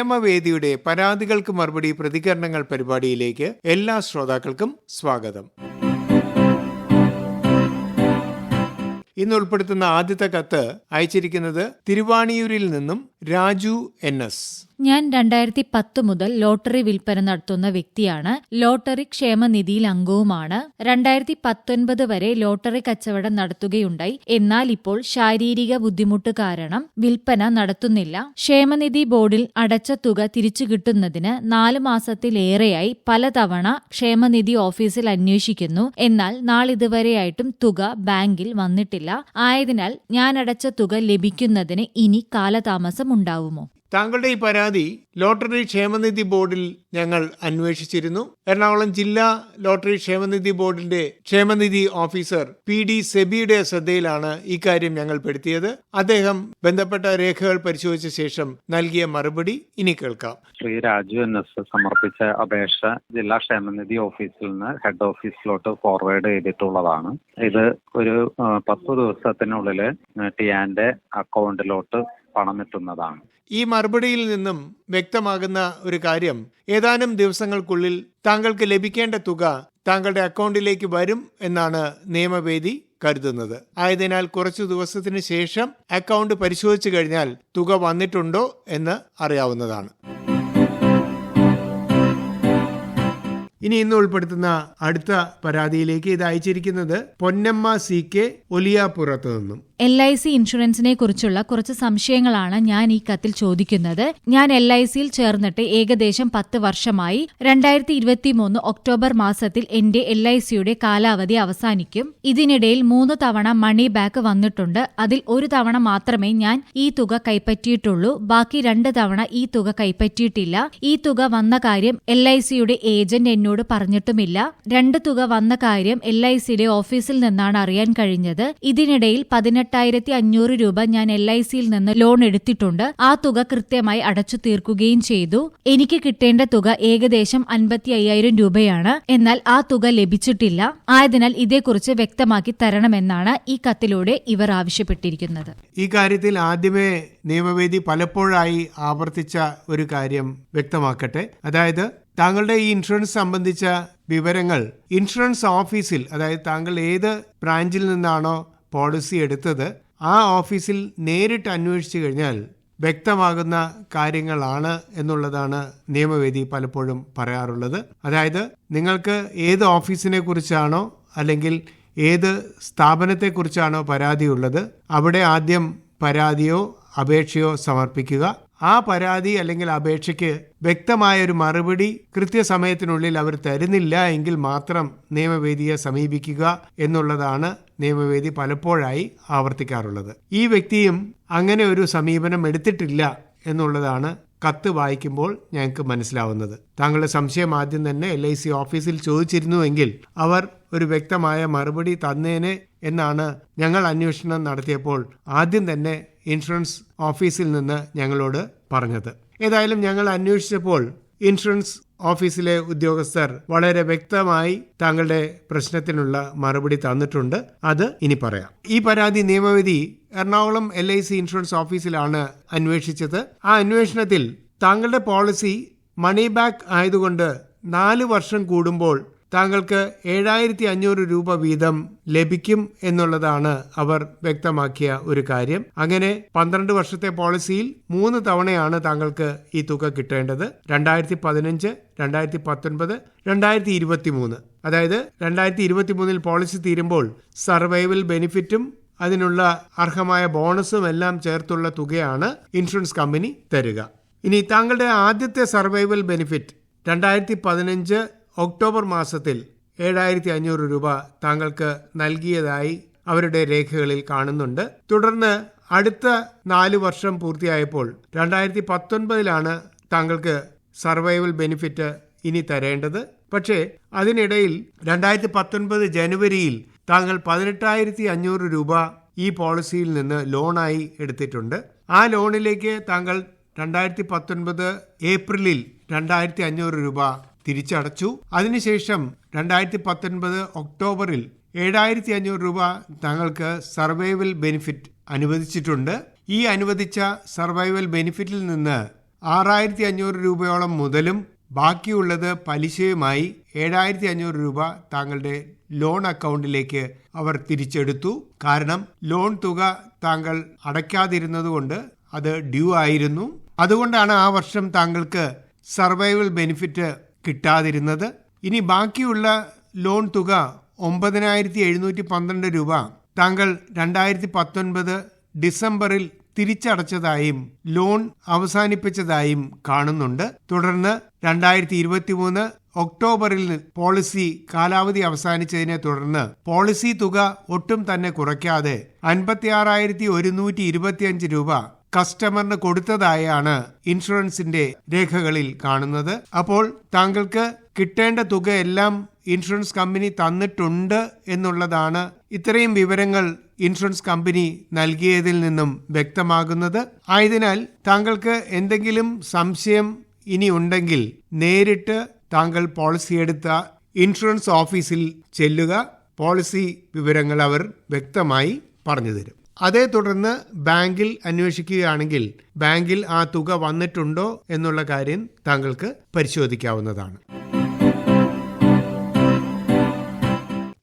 നിയമവേദിയുടെ പരാതികൾക്ക് മറുപടി പ്രതികരണങ്ങൾ പരിപാടിയിലേക്ക് എല്ലാ ശ്രോതാക്കൾക്കും സ്വാഗതം. ഇന്ന് ഉൾപ്പെടുത്തുന്ന ആദ്യത്തെ കത്ത് അയച്ചിരിക്കുന്നത് തിരുവാണിയൂരിൽ നിന്നും രാജു എൻ എസ്. ഞാൻ രണ്ടായിരത്തി പത്ത് മുതൽ ലോട്ടറി വിൽപ്പന നടത്തുന്ന വ്യക്തിയാണ്. ലോട്ടറി ക്ഷേമനിധിയിൽ അംഗവുമാണ്. രണ്ടായിരത്തി പത്തൊൻപത് വരെ ലോട്ടറി കച്ചവടം നടത്തുകയുണ്ടായി. എന്നാൽ ഇപ്പോൾ ശാരീരിക ബുദ്ധിമുട്ട് കാരണം വിൽപ്പന നടത്തുന്നില്ല. ക്ഷേമനിധി ബോർഡിൽ അടച്ച തുക തിരിച്ചു കിട്ടുന്നതിന് നാല് മാസത്തിലേറെയായി പലതവണ ക്ഷേമനിധി ഓഫീസിൽ അന്വേഷിക്കുന്നു. എന്നാൽ നാളിതുവരെയായിട്ടും തുക ബാങ്കിൽ വന്നിട്ടില്ല. ആയതിനാൽ ഞാൻ അടച്ച തുക ലഭിക്കുന്നതിന് ഇനി കാലതാമസം ഉണ്ടാവുമോ? താങ്കളുടെ ഈ പരാതി ലോട്ടറി ക്ഷേമനിധി ബോർഡിൽ ഞങ്ങൾ അന്വേഷിച്ചിരുന്നു. എറണാകുളം ജില്ലാ ലോട്ടറി ക്ഷേമനിധി ബോർഡിന്റെ ക്ഷേമനിധി ഓഫീസർ പി ഡി സെബിയുടെ ശ്രദ്ധയിലാണ് ഇക്കാര്യം ഞങ്ങൾ പെടുത്തിയത്. അദ്ദേഹം ബന്ധപ്പെട്ട രേഖകൾ പരിശോധിച്ച ശേഷം നൽകിയ മറുപടി ഇനി കേൾക്കാം. ശ്രീ രാജു എൻ എസ് സമർപ്പിച്ച അപേക്ഷ ജില്ലാ ക്ഷേമനിധി ഓഫീസിൽ നിന്ന് ഹെഡ് ഓഫീസിലോട്ട് ഫോർവേഡ് ചെയ്തിട്ടുള്ളതാണ്. ഇത് ഒരു പത്ത് ദിവസത്തിനുള്ളിൽ ടിയാന്റെ അക്കൗണ്ടിലോട്ട് പണം എത്തുന്നതാണ്. ഈ മറുപടിയിൽ നിന്നും വ്യക്തമാകുന്ന ഒരു കാര്യം. ഏതാനും ദിവസങ്ങൾക്കുള്ളിൽ താങ്കൾക്ക് ലഭിക്കേണ്ട തുക താങ്കളുടെ അക്കൗണ്ടിലേക്ക് വരും എന്നാണ് നിയമവേദി കരുതുന്നത്. ആയതിനാൽ കുറച്ചു ദിവസത്തിന് ശേഷം അക്കൗണ്ട് പരിശോധിച്ചു കഴിഞ്ഞാൽ തുക വന്നിട്ടുണ്ടോ എന്ന് അറിയാവുന്നതാണ്. ഇനി ഇന്ന് ഉൾപ്പെടുത്തുന്ന അടുത്ത പരാതിയിലേക്ക് ഇത് അയച്ചിരിക്കുന്നത് പൊന്നമ്മ സി കെ ഒലിയാപ്പുറത്തു നിന്നും. എൽ ഐ സി ഇൻഷുറൻസിനെ കുറിച്ചുള്ള കുറച്ച് സംശയങ്ങളാണ് ഞാൻ ഈ കത്തിൽ ചോദിക്കുന്നത്. ഞാൻ എൽ ഐ സിയിൽ ചേർന്നിട്ട് ഏകദേശം പത്ത് വർഷമായി രണ്ടായിരത്തി ഇരുപത്തിമൂന്ന് ഒക്ടോബർ മാസത്തിൽ എന്റെ എൽ ഐ സിയുടെ കാലാവധി അവസാനിക്കും. ഇതിനിടയിൽ മൂന്ന് തവണ മണി ബാക്ക് വന്നിട്ടുണ്ട്. അതിൽ ഒരു തവണ മാത്രമേ ഞാൻ ഈ തുക കൈപ്പറ്റിയിട്ടുള്ളൂ. ബാക്കി രണ്ട് തവണ ഈ തുക കൈപ്പറ്റിയിട്ടില്ല. ഈ തുക വന്ന കാര്യം എൽ ഐ സിയുടെ ഏജന്റ് എന്നോട് പറഞ്ഞിട്ടുമില്ല. രണ്ട് തുക വന്ന കാര്യം എൽ ഐ സിയുടെ ഓഫീസിൽ നിന്നാണ് അറിയാൻ കഴിഞ്ഞത്. ഇതിനിടയിൽ പതിനെട്ടായിരത്തി അഞ്ഞൂറ് രൂപ ഞാൻ എൽ ഐ സിയിൽ നിന്ന് ലോൺ എടുത്തിട്ടുണ്ട്. ആ തുക കൃത്യമായി അടച്ചു തീർക്കുകയും ചെയ്തു. എനിക്ക് കിട്ടേണ്ട തുക ഏകദേശം അൻപത്തി അയ്യായിരം രൂപയാണ്. എന്നാൽ ആ തുക ലഭിച്ചിട്ടില്ല. ആയതിനാൽ ഇതേക്കുറിച്ച് വ്യക്തമാക്കി തരണമെന്നാണ് ഈ കത്തിലൂടെ ഇവർ ആവശ്യപ്പെട്ടിരിക്കുന്നത്. ഈ കാര്യത്തിൽ ആദ്യമേ നിയമവേദി പലപ്പോഴായി ആവർത്തിച്ച ഒരു കാര്യം വ്യക്തമാക്കട്ടെ. അതായത് താങ്കളുടെ ഈ ഇൻഷുറൻസ് സംബന്ധിച്ച വിവരങ്ങൾ ഇൻഷുറൻസ് ഓഫീസിൽ അതായത് താങ്കൾ ഏത് ബ്രാഞ്ചിൽ നിന്നാണോ പോളിസി എടുത്തത് ആ ഓഫീസിൽ നേരിട്ട് അന്വേഷിച്ചു കഴിഞ്ഞാൽ വ്യക്തമാകുന്ന കാര്യങ്ങളാണ് എന്നുള്ളതാണ് നിയമവേദി പലപ്പോഴും പറയാറുള്ളത്. അതായത് നിങ്ങൾക്ക് ഏത് ഓഫീസിനെ കുറിച്ചാണോ അല്ലെങ്കിൽ ഏത് സ്ഥാപനത്തെക്കുറിച്ചാണോ പരാതിയുള്ളത് അവിടെ ആദ്യം പരാതിയോ അപേക്ഷയോ സമർപ്പിക്കുക. ആ പരാതി അല്ലെങ്കിൽ അപേക്ഷയ്ക്ക് വ്യക്തമായ ഒരു മറുപടി കൃത്യസമയത്തിനുള്ളിൽ അവർ തരുന്നില്ല എങ്കിൽ മാത്രം നിയമവേദിയെ സമീപിക്കുക എന്നുള്ളതാണ് നിയമവേദി പലപ്പോഴായി ആവർത്തിക്കാറുള്ളത്. ഈ വ്യക്തിയും അങ്ങനെ ഒരു സമീപനം എടുത്തിട്ടില്ല എന്നുള്ളതാണ് കത്ത് വായിക്കുമ്പോൾ ഞങ്ങൾക്ക് മനസ്സിലാവുന്നത്. താങ്കളുടെ സംശയം ആദ്യം തന്നെ എൽ ഐ സി ഓഫീസിൽ ചോദിച്ചിരുന്നുവെങ്കിൽ അവർ ഒരു വ്യക്തമായ മറുപടി തന്നേനെ എന്നാണ് ഞങ്ങൾ അന്വേഷണം നടത്തിയപ്പോൾ ആദ്യം തന്നെ ഇൻഷുറൻസ് ഓഫീസിൽ നിന്ന് ഞങ്ങളോട് പറഞ്ഞത്. ഏതായാലും ഞങ്ങൾ അന്വേഷിച്ചപ്പോൾ ഇൻഷുറൻസ് ഓഫീസിലെ ഉദ്യോഗസ്ഥർ വളരെ വ്യക്തമായി താങ്കളുടെ പ്രശ്നത്തിനുള്ള മറുപടി തന്നിട്ടുണ്ട്. അത് ഇനി പറയാം. ഈ പരാതി നിയമവിധി Ernakulam L I C insurance ഓഫീസിലാണ് അന്വേഷിച്ചത്. ആ അന്വേഷണത്തിൽ താങ്കളുടെ പോളിസി മണി ബാക്ക് ആയതുകൊണ്ട് നാല് വർഷം കൂടുമ്പോൾ താങ്കൾക്ക് ഏഴായിരത്തി അഞ്ഞൂറ് രൂപ വീതം ലഭിക്കും എന്നുള്ളതാണ് അവർ വ്യക്തമാക്കിയ ഒരു കാര്യം. അങ്ങനെ പന്ത്രണ്ട് വർഷത്തെ പോളിസിയിൽ മൂന്ന് തവണയാണ് താങ്കൾക്ക് ഈ തുക കിട്ടേണ്ടത്. രണ്ടായിരത്തി പതിനഞ്ച് രണ്ടായിരത്തി പത്തൊൻപത് രണ്ടായിരത്തി ഇരുപത്തി മൂന്ന് അതായത് രണ്ടായിരത്തി ഇരുപത്തി മൂന്നിൽ പോളിസി തീരുമ്പോൾ സർവൈവൽ ബെനിഫിറ്റും അതിനുള്ള അർഹമായ ബോണസും എല്ലാം ചേർത്തുള്ള തുകയാണ് ഇൻഷുറൻസ് കമ്പനി തരിക. ഇനി താങ്കളുടെ ആദ്യത്തെ സർവൈവൽ ബെനിഫിറ്റ് രണ്ടായിരത്തി പതിനഞ്ച് ഒക്ടോബർ മാസത്തിൽ ഏഴായിരത്തി അഞ്ഞൂറ് രൂപ താങ്കൾക്ക് നൽകിയതായി അവരുടെ രേഖകളിൽ കാണുന്നുണ്ട്. തുടർന്ന് അടുത്ത നാല് വർഷം പൂർത്തിയായപ്പോൾ രണ്ടായിരത്തി പത്തൊൻപതിലാണ് താങ്കൾക്ക് സർവൈവൽ ബെനിഫിറ്റ് ഇനി തരേണ്ടത്. പക്ഷേ അതിനിടയിൽ രണ്ടായിരത്തി പത്തൊൻപത് ജനുവരിയിൽ താങ്കൾ പതിനെട്ടായിരത്തി അഞ്ഞൂറ് രൂപ ഈ പോളിസിയിൽ നിന്ന് ലോണായി എടുത്തിട്ടുണ്ട്. ആ ലോണിലേക്ക് താങ്കൾ രണ്ടായിരത്തി പത്തൊൻപത് ഏപ്രിലിൽ രണ്ടായിരത്തി അഞ്ഞൂറ് രൂപ തിരിച്ചടച്ചു. അതിനുശേഷം രണ്ടായിരത്തി പത്തൊൻപത് ഒക്ടോബറിൽ ഏഴായിരത്തി അഞ്ഞൂറ് രൂപ തങ്ങൾക്ക് സർവൈവൽ ബെനിഫിറ്റ് അനുവദിച്ചിട്ടുണ്ട്. ഈ അനുവദിച്ച സർവൈവൽ ബെനിഫിറ്റിൽ നിന്ന് ആറായിരത്തി അഞ്ഞൂറ് രൂപയോളം മുതലും ബാക്കിയുള്ളത് പലിശയുമായി ഏഴായിരത്തി അഞ്ഞൂറ് രൂപ താങ്കളുടെ ലോൺ അക്കൗണ്ടിലേക്ക് അവർ തിരിച്ചെടുത്തു. കാരണം ലോൺ തുക താങ്കൾ അടയ്ക്കാതിരുന്നതുകൊണ്ട് അത് ഡ്യൂ ആയിരുന്നു. അതുകൊണ്ടാണ് ആ വർഷം താങ്കൾക്ക് സർവൈവൽ ബെനിഫിറ്റ് കിട്ടാതിരുന്നത്. ഇനി ബാക്കിയുള്ള ലോൺ തുക ഒമ്പതിനായിരത്തി എഴുന്നൂറ്റി പന്ത്രണ്ട് രൂപ താങ്കൾ രണ്ടായിരത്തി പത്തൊൻപത് ഡിസംബറിൽ തിരിച്ചടച്ചതായും ലോൺ അവസാനിപ്പിച്ചതായും കാണുന്നുണ്ട്. തുടർന്ന് രണ്ടായിരത്തി ഇരുപത്തി മൂന്ന് ഒക്ടോബറിൽ പോളിസി കാലാവധി അവസാനിച്ചതിനെ തുടർന്ന് പോളിസി തുക ഒട്ടും തന്നെ കുറയ്ക്കാതെ അൻപത്തി ആറായിരത്തി ഒരുന്നൂറ്റി ഇരുപത്തിയഞ്ച് രൂപ കസ്റ്റമറിന് കൊടുത്തതായാണ് ഇൻഷുറൻസിന്റെ രേഖകളിൽ കാണുന്നത്. അപ്പോൾ താങ്കൾക്ക് കിട്ടേണ്ട തുകയെല്ലാം ഇൻഷുറൻസ് കമ്പനി തന്നിട്ടുണ്ട് എന്നുള്ളതാണ് ഇത്രയും വിവരങ്ങൾ ഇൻഷുറൻസ് കമ്പനി നൽകിയതിൽ നിന്നും വ്യക്തമാകുന്നത്. ആയതിനാൽ താങ്കൾക്ക് എന്തെങ്കിലും സംശയം ഇനി ഉണ്ടെങ്കിൽ നേരിട്ട് താങ്കൾ പോളിസി എടുത്ത ഇൻഷുറൻസ് ഓഫീസിൽ ചെല്ലുക. പോളിസി വിവരങ്ങൾ അവർ വ്യക്തമായി പറഞ്ഞു തരും. അതേ തുടർന്ന് ബാങ്കിൽ അന്വേഷിക്കുകയാണെങ്കിൽ ബാങ്കിൽ ആ തുക വന്നിട്ടുണ്ടോ എന്നുള്ള കാര്യം താങ്കൾക്ക് പരിശോധിക്കാവുന്നതാണ്.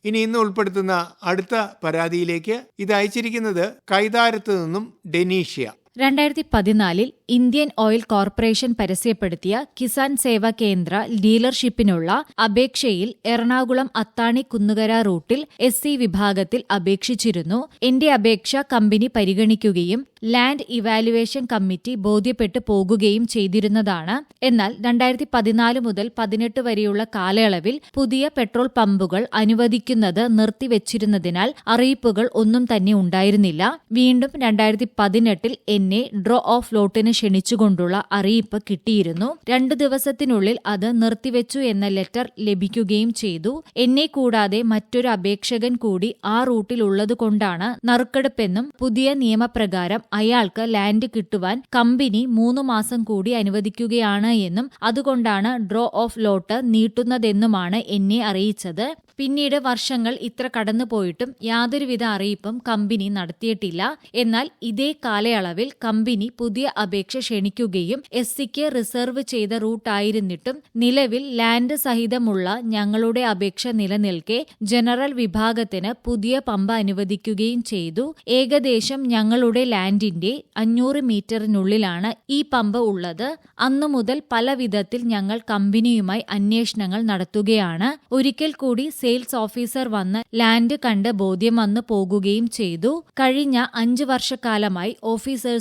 ഇനി ഇന്ന് ഉൾപ്പെടുത്തുന്ന അടുത്ത പരാതിയിലേക്ക് ഇത് അയച്ചിരിക്കുന്നത് കൈതാരത്ത് നിന്നും ഡെനീഷ്യ. രണ്ടായിരത്തി പതിനാലിൽ ഇന്ത്യൻ ഓയിൽ കോർപ്പറേഷൻ പരസ്യപ്പെടുത്തിയ കിസാൻ സേവാ കേന്ദ്ര ഡീലർഷിപ്പിനുള്ള അപേക്ഷയിൽ എറണാകുളം അത്താണി കുന്നുകര റൂട്ടിൽ എസ് സി വിഭാഗത്തിൽ അപേക്ഷിച്ചിരുന്നു. എന്റെ അപേക്ഷ കമ്പനി പരിഗണിക്കുകയും ലാൻഡ് ഇവാലുവേഷൻ കമ്മിറ്റി ബോധ്യപ്പെട്ടു പോകുകയും ചെയ്തിരുന്നതാണ്. എന്നാൽ രണ്ടായിരത്തി പതിനാല് മുതൽ പതിനെട്ട് വരെയുള്ള കാലയളവിൽ പുതിയ പെട്രോൾ പമ്പുകൾ അനുവദിക്കുന്നത് നിർത്തിവച്ചിരുന്നതിനാൽ അറിയിപ്പുകൾ ഒന്നും തന്നെ ഉണ്ടായിരുന്നില്ല. വീണ്ടും രണ്ടായിരത്തി പതിനെട്ടിൽ എന്നെ ഡ്രോ ഓഫ് ലോട്ടിന് ക്ഷണിച്ചുകൊണ്ടുള്ള അറിയിപ്പ് കിട്ടിയിരുന്നു. രണ്ടു ദിവസത്തിനുള്ളിൽ അത് നിർത്തിവെച്ചു എന്ന ലെറ്റർ ലഭിക്കുകയും ചെയ്തു. എന്നെ കൂടാതെ മറ്റൊരു അപേക്ഷകൻ കൂടി ആ റൂട്ടിലുള്ളതുകൊണ്ടാണ് നറുക്കെടുപ്പെന്നും പുതിയ നിയമപ്രകാരം അയാൾക്ക് ലാൻഡ് കിട്ടുവാൻ കമ്പനി മൂന്ന് മാസം കൂടി അനുവദിക്കുകയാണ് എന്നും അതുകൊണ്ടാണ് ഡ്രോ ഓഫ് ലോട്ട് നീട്ടുന്നതെന്നുമാണ് എന്നെ അറിയിച്ചത്. പിന്നീട് വർഷങ്ങൾ ഇത്ര കടന്നുപോയിട്ടും യാതൊരുവിധ അറിയിപ്പും കമ്പനി നടത്തിയിട്ടില്ല. എന്നാൽ ഇതേ കാലയളവിൽ കമ്പനി പുതിയ അപേക്ഷ ക്ഷണിക്കുകയും എസ് സിക്ക് റിസർവ് ചെയ്ത റൂട്ടായിരുന്നിട്ടും നിലവിൽ ലാൻഡ് സഹിതമുള്ള ഞങ്ങളുടെ അപേക്ഷ നിലനിൽക്കെ ജനറൽ വിഭാഗത്തിന് പുതിയ പമ്പ അനുവദിക്കുകയും ചെയ്തു. ഏകദേശം ഞങ്ങളുടെ ലാൻഡിന്റെ അഞ്ഞൂറ് മീറ്ററിനുള്ളിലാണ് ഈ പമ്പ ഉള്ളത്. അന്നു മുതൽ പല വിധത്തിൽ ഞങ്ങൾ കമ്പനിയുമായി അന്വേഷണങ്ങൾ നടത്തുകയാണ്. ഒരിക്കൽ കൂടി സെയിൽസ് ഓഫീസർ വന്ന് ലാൻഡ് കണ്ട് ബോധ്യം വന്നു പോകുകയും ചെയ്തു. കഴിഞ്ഞ അഞ്ചു വർഷക്കാലമായി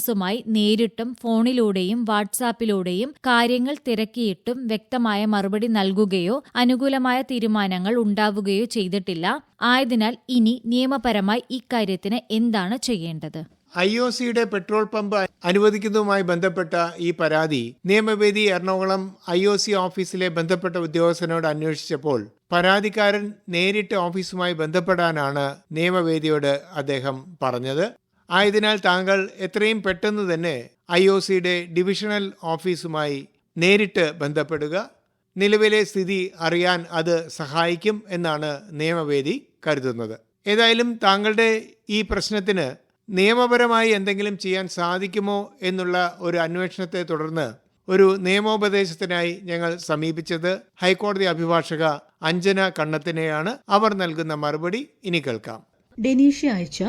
ഓഫീസേഴ്സുമായി നേരിട്ടും ഫോണിലൂടെയും വാട്സാപ്പിലൂടെയും കാര്യങ്ങൾ തിരക്കിയിട്ടും വ്യക്തമായ മറുപടി നൽകുകയോ അനുകൂലമായ തീരുമാനങ്ങൾ ഉണ്ടാവുകയോ ചെയ്തിട്ടില്ല. ആയതിനാൽ ഇനി നിയമപരമായി ഇക്കാര്യത്തിന് എന്താണ് ചെയ്യേണ്ടത്? ഐ ഒ സിയുടെ പെട്രോൾ പമ്പ് അനുവദിക്കുന്നതുമായി ബന്ധപ്പെട്ട ഈ പരാതി നിയമവേദി എറണാകുളം ഐ ഒ സി ഓഫീസിലെ ബന്ധപ്പെട്ട ഉദ്യോഗസ്ഥനോട് അന്വേഷിച്ചപ്പോൾ പരാതിക്കാരൻ നേരിട്ട് ഓഫീസുമായി ബന്ധപ്പെടാനാണ് നിയമവേദിയോട് അദ്ദേഹം പറഞ്ഞത്. ആയതിനാൽ താങ്കൾ എത്രയും പെട്ടെന്ന് തന്നെ ഐ ഒ സിയുടെ ഡിവിഷണൽ ഓഫീസുമായി നേരിട്ട് ബന്ധപ്പെടുക. നിലവിലെ സ്ഥിതി അറിയാൻ അത് സഹായിക്കും എന്നാണ് നിയമവേദി കരുതുന്നത്. ഏതായാലും താങ്കളുടെ ഈ പ്രശ്നത്തിന് നിയമപരമായി എന്തെങ്കിലും ചെയ്യാൻ സാധിക്കുമോ എന്നുള്ള ഒരു അന്വേഷണത്തെ തുടർന്ന് ഒരു നിയമോപദേശത്തിനായി ഞങ്ങൾ സമീപിച്ചത് ഹൈക്കോടതി അഭിഭാഷക അഞ്ജന കണ്ണത്തിനെയാണ്. അവർ നൽകുന്ന മറുപടി ഇനി കേൾക്കാം. ഡെനീഷ്യ അയച്ച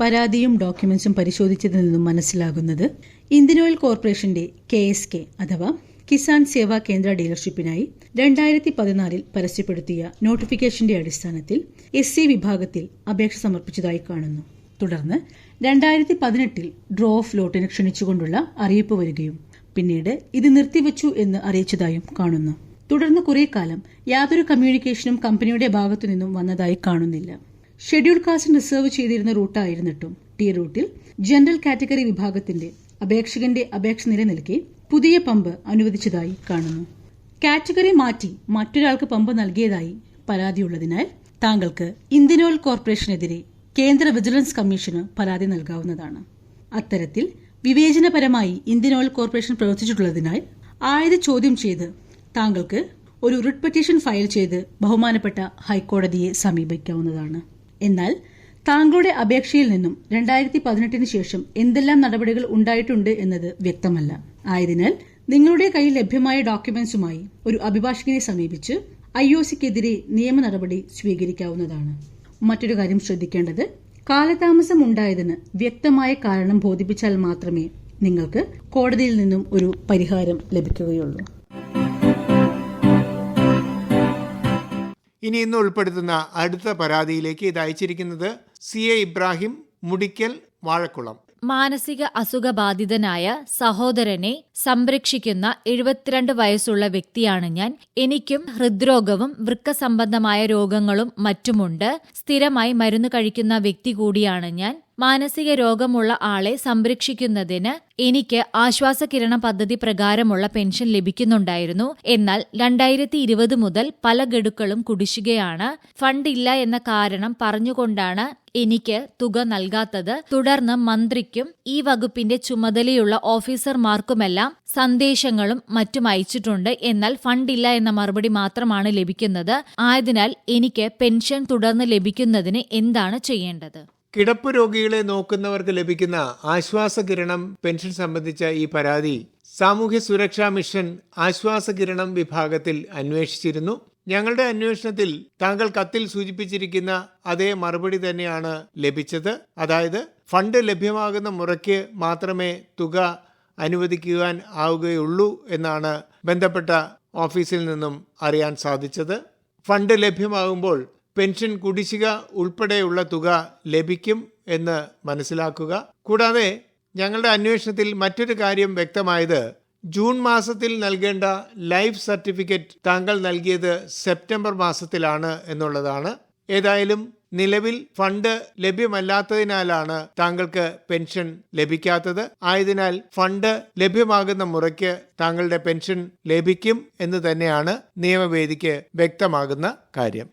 പരാതിയും ഡോക്യുമെന്റ്സും പരിശോധിച്ചതിൽ നിന്നും മനസ്സിലാകുന്നത് ഇന്ത്യൻ ഓയിൽ കോർപ്പറേഷന്റെ കെ എസ് കെ അഥവാ കിസാൻ സേവാ കേന്ദ്ര ഡീലർഷിപ്പിനായി രണ്ടായിരത്തി പതിനാലിൽ പരസ്യപ്പെടുത്തിയ നോട്ടിഫിക്കേഷന്റെ അടിസ്ഥാനത്തിൽ എസ് സി വിഭാഗത്തിൽ അപേക്ഷ സമർപ്പിച്ചതായി കാണുന്നു. തുടർന്ന് രണ്ടായിരത്തി പതിനെട്ടിൽ ഡ്രോ ഓഫ് ലോട്ടിന് ക്ഷണിച്ചുകൊണ്ടുള്ള അറിയിപ്പ് വരികയും പിന്നീട് ഇത് നിർത്തിവച്ചു എന്ന് അറിയിച്ചതായും കാണുന്നു. തുടർന്ന് കുറെ കാലം യാതൊരു കമ്മ്യൂണിക്കേഷനും കമ്പനിയുടെ ഭാഗത്തു നിന്നും വന്നതായി കാണുന്നില്ല. ഷെഡ്യൂൾ കാസ്റ്റ് റിസർവ് ചെയ്തിരുന്ന റൂട്ടായിരുന്നിട്ടും ടി റൂട്ടിൽ ജനറൽ കാറ്റഗറി വിഭാഗത്തിന്റെ അപേക്ഷകന്റെ അപേക്ഷ നിലനിൽക്കെ പുതിയ പമ്പ് അനുവദിച്ചതായി കാണുന്നു. കാറ്റഗറി മാറ്റി മറ്റൊരാൾക്ക് പമ്പ് നൽകിയതായി പരാതിയുള്ളതിനാൽ താങ്കൾക്ക് ഇന്ത്യൻ ഓയിൽ കോർപ്പറേഷനെതിരെ കേന്ദ്ര വിജിലൻസ് കമ്മീഷന് പരാതി നൽകാവുന്നതാണ്. അത്തരത്തിൽ വിവേചനപരമായി ഇന്ത്യൻ ഓയിൽ കോർപ്പറേഷൻ പ്രവർത്തിച്ചിട്ടുള്ളതിനാൽ ആയത് ചോദ്യം ചെയ്ത് താങ്കൾക്ക് ഒരു റിട്ട് പെറ്റീഷൻ ഫയൽ ചെയ്ത് ബഹുമാനപ്പെട്ട ഹൈക്കോടതിയെ സമീപിക്കാവുന്നതാണ്. എന്നാൽ താങ്കളുടെ അപേക്ഷയിൽ നിന്നും രണ്ടായിരത്തി പതിനെട്ടിന് ശേഷം എന്തെല്ലാം നടപടികൾ ഉണ്ടായിട്ടുണ്ട് എന്നത് വ്യക്തമല്ല. ആയതിനാൽ നിങ്ങളുടെ കയ്യിൽ ലഭ്യമായ ഡോക്യുമെന്റ്സുമായി ഒരു അഭിഭാഷകനെ സമീപിച്ച് ഐ ഒ സിക്കെതിരെ നിയമ നടപടി സ്വീകരിക്കാവുന്നതാണ്. മറ്റൊരു കാര്യം ശ്രദ്ധിക്കേണ്ടത് കാലതാമസം ഉണ്ടായതിന് വ്യക്തമായ കാരണം ബോധിപ്പിച്ചാൽ മാത്രമേ നിങ്ങൾക്ക് കോടതിയിൽ നിന്നും ഒരു പരിഹാരം ലഭിക്കുകയുള്ളൂ. ഇനി ഇന്ന് ഉൾപ്പെടുത്തുന്ന അടുത്ത പരാതിയിലേക്ക് ഇത് അയച്ചിരിക്കുന്നത് സി എ ഇബ്രാഹിം മുടിക്കൽ വാഴക്കുളം. മാനസിക അസുഖബാധിതനായ സഹോദരനെ സംരക്ഷിക്കുന്ന എഴുപത്തിരണ്ട് വയസ്സുള്ള വ്യക്തിയാണ് ഞാൻ. എനിക്കും ഹൃദ്രോഗവും വൃക്ക സംബന്ധമായ രോഗങ്ങളും മറ്റുമുണ്ട്. സ്ഥിരമായി മരുന്ന് കഴിക്കുന്ന വ്യക്തി കൂടിയാണ് ഞാൻ. മാനസിക രോഗമുള്ള ആളെ സംരക്ഷിക്കുന്നതിന് എനിക്ക് ആശ്വാസകിരണ പദ്ധതി പ്രകാരമുള്ള പെൻഷൻ ലഭിക്കുന്നുണ്ടായിരുന്നു. എന്നാൽ രണ്ടായിരത്തി ഇരുപത് മുതൽ പല ഗഡുക്കളും കുടിശ്ശികയാണ്. ഫണ്ട് ഇല്ല എന്ന കാരണം പറഞ്ഞുകൊണ്ടാണ് എനിക്ക് തുക നൽകാത്തത്. തുടർന്ന് മന്ത്രിക്കും ഈ വകുപ്പിന്റെ ചുമതലയുള്ള ഓഫീസർമാർക്കുമെല്ലാം സന്ദേശങ്ങളും മറ്റും അയച്ചിട്ടുണ്ട്. എന്നാൽ ഫണ്ടില്ല എന്ന മറുപടി മാത്രമാണ് ലഭിക്കുന്നത്. ആയതിനാൽ എനിക്ക് പെൻഷൻ തുടർന്ന് ലഭിക്കുന്നതിന് എന്താണ് ചെയ്യേണ്ടത്? കിടപ്പ് രോഗികളെ നോക്കുന്നവർക്ക് ലഭിക്കുന്ന ആശ്വാസകിരണം പെൻഷൻ സംബന്ധിച്ച ഈ പരാതി സാമൂഹ്യ സുരക്ഷാ മിഷൻ ആശ്വാസകിരണം വിഭാഗത്തിൽ അന്വേഷിച്ചിരുന്നു. ഞങ്ങളുടെ അന്വേഷണത്തിൽ താങ്കൾ കത്തിൽ സൂചിപ്പിച്ചിരിക്കുന്ന അതേ മറുപടി തന്നെയാണ് ലഭിച്ചത്. അതായത് ഫണ്ട് ലഭ്യമാകുന്ന മുറയ്ക്ക് മാത്രമേ തുക അനുവദിക്കുവാൻ ആവുകയുള്ളൂ എന്നാണ് ബന്ധപ്പെട്ട ഓഫീസിൽ നിന്നും അറിയാൻ സാധിച്ചത്. ഫണ്ട് ലഭ്യമാകുമ്പോൾ പെൻഷൻ കുടിശ്ശിക ഉൾപ്പെടെയുള്ള തുക ലഭിക്കും എന്ന് മനസ്സിലാക്കുക. കൂടാതെ ഞങ്ങളുടെ അന്വേഷണത്തിൽ മറ്റൊരു കാര്യം വ്യക്തമായത് ജൂൺ മാസത്തിൽ നൽകേണ്ട ലൈഫ് സർട്ടിഫിക്കറ്റ് താങ്കൾ നൽകിയത് സെപ്റ്റംബർ മാസത്തിലാണ് എന്നുള്ളതാണ്. ഏതായാലും നിലവിൽ ഫണ്ട് ലഭ്യമല്ലാത്തതിനാലാണ് താങ്കൾക്ക് പെൻഷൻ ലഭിക്കാത്തത്. ആയതിനാൽ ഫണ്ട് ലഭ്യമാകുന്ന മുറയ്ക്ക് താങ്കളുടെ പെൻഷൻ ലഭിക്കും എന്ന് തന്നെയാണ് നിയമവേദിക്ക് വ്യക്തമാകുന്ന കാര്യം.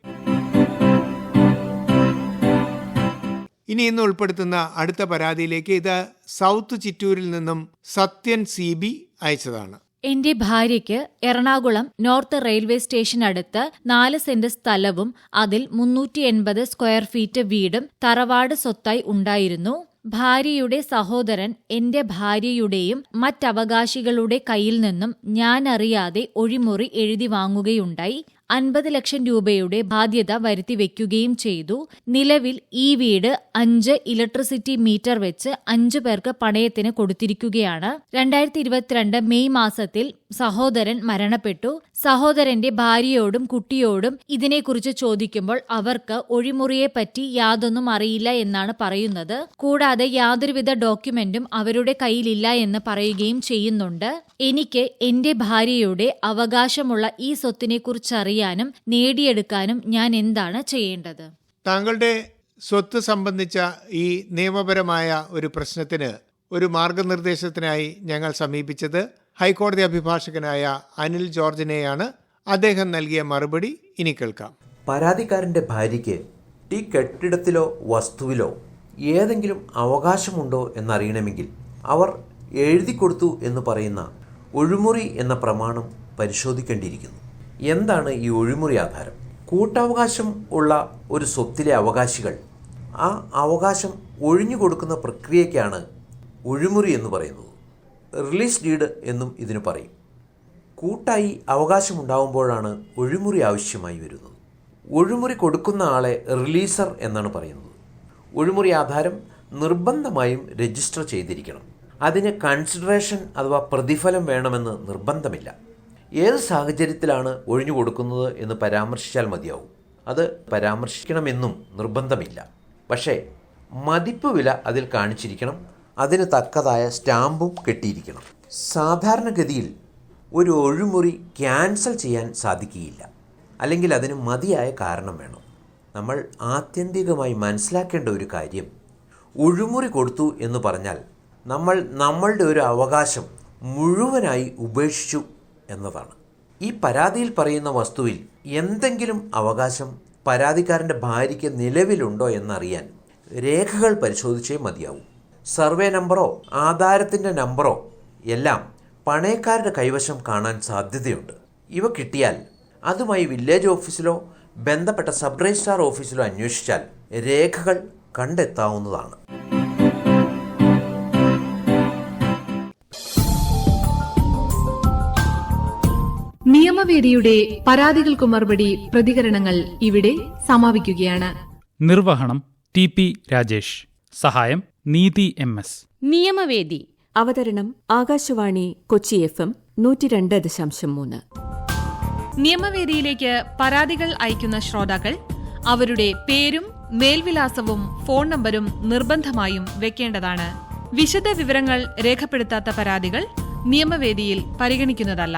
ഇനി ഇന്ന് ഉൾപ്പെടുത്തുന്ന അടുത്ത പരാതിയിലേക്ക് ഇത് സൗത്ത് ചിറ്റൂരിൽ നിന്നും സത്യൻ സി ബി അയച്ചതാണ്. എന്റെ ഭാര്യയ്ക്ക് എറണാകുളം നോർത്ത് റെയിൽവേ സ്റ്റേഷൻ സ്റ്റേഷനടുത്ത് നാല് സെന്റ് സ്ഥലവും അതിൽ മുന്നൂറ്റി എൺപത് സ്ക്വയർ ഫീറ്റ് വീടും തറവാട് സ്വത്തായി ഉണ്ടായിരുന്നു. ഭാര്യയുടെ സഹോദരൻ എന്റെ ഭാര്യയുടെയും മറ്റവകാശികളുടെ കയ്യിൽ നിന്നും ഞാനറിയാതെ ഒഴിമുറി എഴുതി വാങ്ങുകയുണ്ടായി. അൻപത് ലക്ഷം രൂപയുടെ ബാധ്യത വരുത്തിവെക്കുകയും ചെയ്തു. നിലവിൽ ഈ വീട് അഞ്ച് ഇലക്ട്രിസിറ്റി മീറ്റർ വെച്ച് അഞ്ചു പേർക്ക് പണയത്തിന് കൊടുത്തിരിക്കുകയാണ്. രണ്ടായിരത്തി ഇരുപത്തിരണ്ട് മെയ് മാസത്തിൽ സഹോദരൻ മരണപ്പെട്ടു. സഹോദരന്റെ ഭാര്യയോടും കുട്ടിയോടും ഇതിനെക്കുറിച്ച് ചോദിക്കുമ്പോൾ അവർക്ക് ഒഴിമുറിയെപ്പറ്റി യാതൊന്നും അറിയില്ല എന്നാണ് പറയുന്നത്. കൂടാതെ യാതൊരുവിധ ഡോക്യുമെന്റും അവരുടെ കയ്യിലില്ല എന്ന് പറയുകയും ചെയ്യുന്നുണ്ട്. എനിക്ക് എന്റെ ഭാര്യയുടെ അവകാശമുള്ള ഈ സ്വത്തിനെക്കുറിച്ചറിയാനും നേടിയെടുക്കാനും ഞാൻ എന്താണ് ചെയ്യേണ്ടത്? താങ്കളുടെ സ്വത്ത് സംബന്ധിച്ച ഈ നിയമപരമായ ഒരു പ്രശ്നത്തിന് ഒരു മാർഗനിർദ്ദേശത്തിനായി ഞങ്ങൾ സമീപിച്ചത് ഹൈക്കോടതി അഭിഭാഷകനായ അനിൽ ജോർജിനെയാണ് അദ്ദേഹം നൽകിയ മറുപടി ഇനി കേൾക്കാം. പരാതിക്കാരന്റെ ഭാര്യയ്ക്ക് ഈ കെട്ടിടത്തിലോ വസ്തുവിലോ ഏതെങ്കിലും അവകാശമുണ്ടോ എന്നറിയണമെങ്കിൽ അവർ എഴുതി കൊടുത്തു എന്ന് പറയുന്ന ഒഴിമുറി എന്ന പ്രമാണം പരിശോധിക്കേണ്ടിയിരിക്കുന്നു. എന്താണ് ഈ ഒഴിമുറി ആധാരം? കൂട്ടവകാശം ഉള്ള ഒരു സ്വത്തിലെ അവകാശികൾ ആ അവകാശം ഒഴിഞ്ഞു കൊടുക്കുന്ന പ്രക്രിയയ്ക്കാണ് ഒഴിമുറി എന്ന് പറയുന്നത്. റിലീസ് ഡീഡ് എന്നും ഇതിന് പറയും. കൂട്ടായി അവകാശമുണ്ടാവുമ്പോഴാണ് ഒഴിമുറി ആവശ്യമായി വരുന്നത്. ഒഴിമുറി കൊടുക്കുന്ന ആളെ റിലീസർ എന്നാണ് പറയുന്നത്. ഒഴിമുറി ആധാരം നിർബന്ധമായും രജിസ്റ്റർ ചെയ്തിരിക്കണം. അതിന് കൺസിഡറേഷൻ അഥവാ പ്രതിഫലം വേണമെന്ന് നിർബന്ധമില്ല. ഏത് സാഹചര്യത്തിലാണ് ഒഴിഞ്ഞു കൊടുക്കുന്നത് എന്ന് പരാമർശിച്ചാൽ മതിയാവും. അത് പരാമർശിക്കണമെന്നും നിർബന്ധമില്ല. പക്ഷേ മതിപ്പ് വില അതിൽ കാണിച്ചിരിക്കണം. അതിന് തക്കതായ സ്റ്റാമ്പും കെട്ടിയിരിക്കണം. സാധാരണഗതിയിൽ ഒരു ഒഴിമുറി ക്യാൻസൽ ചെയ്യാൻ സാധിക്കുകയില്ല. അല്ലെങ്കിൽ അതിന് മതിയായ കാരണം വേണം. നമ്മൾ ആത്യന്തികമായി മനസ്സിലാക്കേണ്ട ഒരു കാര്യം ഒഴിമുറി കൊടുത്തു എന്ന് പറഞ്ഞാൽ നമ്മൾ നമ്മളുടെ ഒരു അവകാശം മുഴുവനായി ഉപേക്ഷിച്ചു എന്നതാണ്. ഈ പരാതിയിൽ പറയുന്ന വസ്തുവിൽ എന്തെങ്കിലും അവകാശം പരാതിക്കാരന്റെ ഭാര്യയ്ക്ക് നിലവിലുണ്ടോ എന്നറിയാൻ രേഖകൾ പരിശോധിച്ചേ മതിയാവൂ. സർവേ നമ്പറോ ആധാരത്തിന്റെ നമ്പറോ എല്ലാം പണയക്കാരുടെ കൈവശം കാണാൻ സാധ്യതയുണ്ട്. ഇവ കിട്ടിയാൽ അതുമായി വില്ലേജ് ഓഫീസിലോ ബന്ധപ്പെട്ട സബ് രജിസ്ട്രാർ ഓഫീസിലോ അന്വേഷിച്ചാൽ രേഖകൾ കണ്ടെത്താവുന്നതാണ്. നിയമവേദിയുടെ പരാതികൾക്ക് മറുപടി പ്രതികരണങ്ങൾ ഇവിടെ സമാപിക്കുകയാണ്. നിർവഹണം ടി പി രാജേഷ്. സഹായം നീതി എം എസ്. നിയമവേദി. അവതരണം ആകാശവാണി കൊച്ചി എഫ് എം നൂറ്റി രണ്ട് ദശാംശം മൂന്ന്. നിയമവേദിയിലേക്ക് പരാതികൾ അയക്കുന്ന ശ്രോതാക്കൾ അവരുടെ പേരും മേൽവിലാസവും ഫോൺ നമ്പരും നിർബന്ധമായും വെക്കേണ്ടതാണ്. വിശദ വിവരങ്ങൾ രേഖപ്പെടുത്താത്ത പരാതികൾ നിയമവേദിയിൽ പരിഗണിക്കുന്നതല്ല.